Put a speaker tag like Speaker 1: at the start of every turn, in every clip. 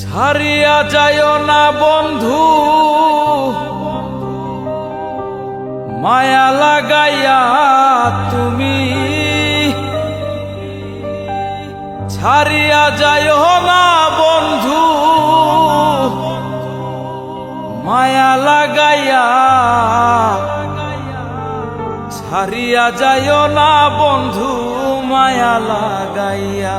Speaker 1: ছাড়িয়া যায় না বন্ধু। মায়া লাগাইয়া তুমি ছাড়িয়া যায় না বন্ধু। মায়া লাগাইয়া ছাড়িয়া যায় না বন্ধু। মায়া লাগাইয়া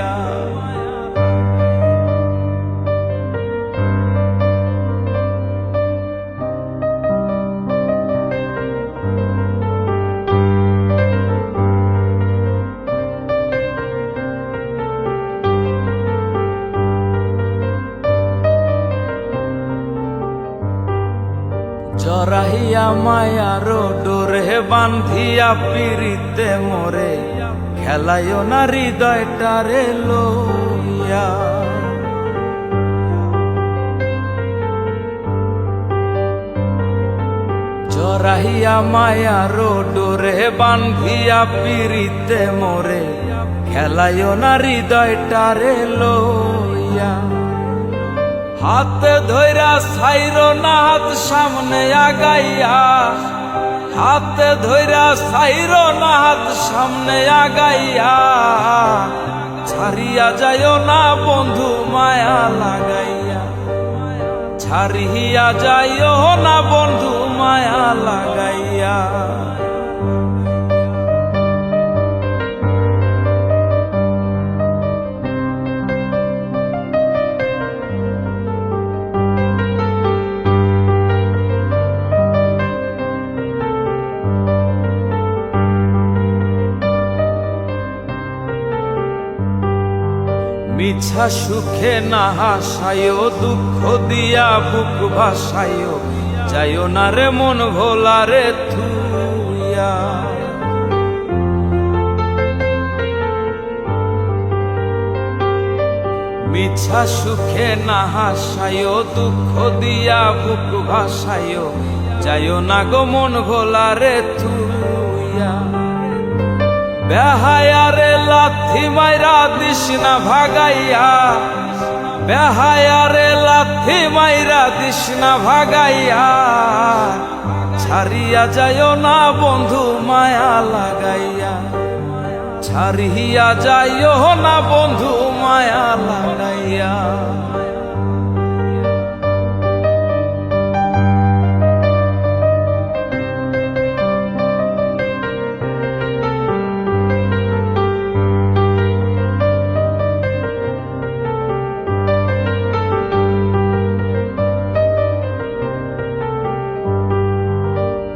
Speaker 1: জরাহিয়া মায়ার ডোরে বান্ধিয়া পিরিতে মোরে খেলাইও না হৃদয়টারে লইয়া। জরাহিয়া মায়ার ডোরে বান্ধিয়া পিরিতে মোরে খেলাইও না হৃদয়টারে লইয়া। হাতে ধৈরা সাইর না হাত সামনে আগাইয়া। হাতে ধৈরা সাইর না হাত সামনে আগাইয়া। ছাড়িয়া যায় না বন্ধু, মায়া লাগাইয়া। ছাড়িয়া যাইও না বন্ধু, মায়া লাগাইয়া। মিছা সুখে না হাসায়ও দুঃখ দিয়া বুক ভাসায়ও যাইও না রে মন ভোলা রে থুইয়া। মিছা সুখে না হাসায়ও দুঃখ দিয়া বুক ভাসায়ও যাইও না গো মন ভোলা রে থুইয়া। বেহায়ারে লাথি মাইরা দিস না ভাগাইয়া। বেহায়ারে লাথি মাইরা দিস না ভাগাইয়া। ছাড়িয়া যায় না বন্ধু, মায়া লাগাইয়া। ছাড়িয়া যায় না বন্ধু, মায়া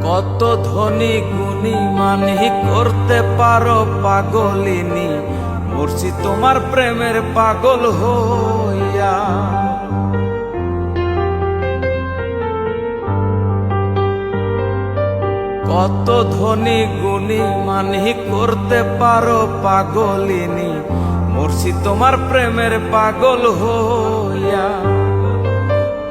Speaker 1: কত ধনী গুণী মানি করতে পারো পাগলিনী, মরছি তোমার প্রেমের পাগল হইয়া। কত ধনী গুণী মানি করতে পারো পাগলিনী, মরছি তোমার প্রেমের পাগল হইয়া।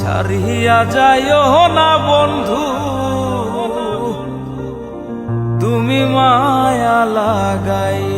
Speaker 1: ছাড়িয়া যাইও না বন্ধু। তুমি মায়া লাগাইয়া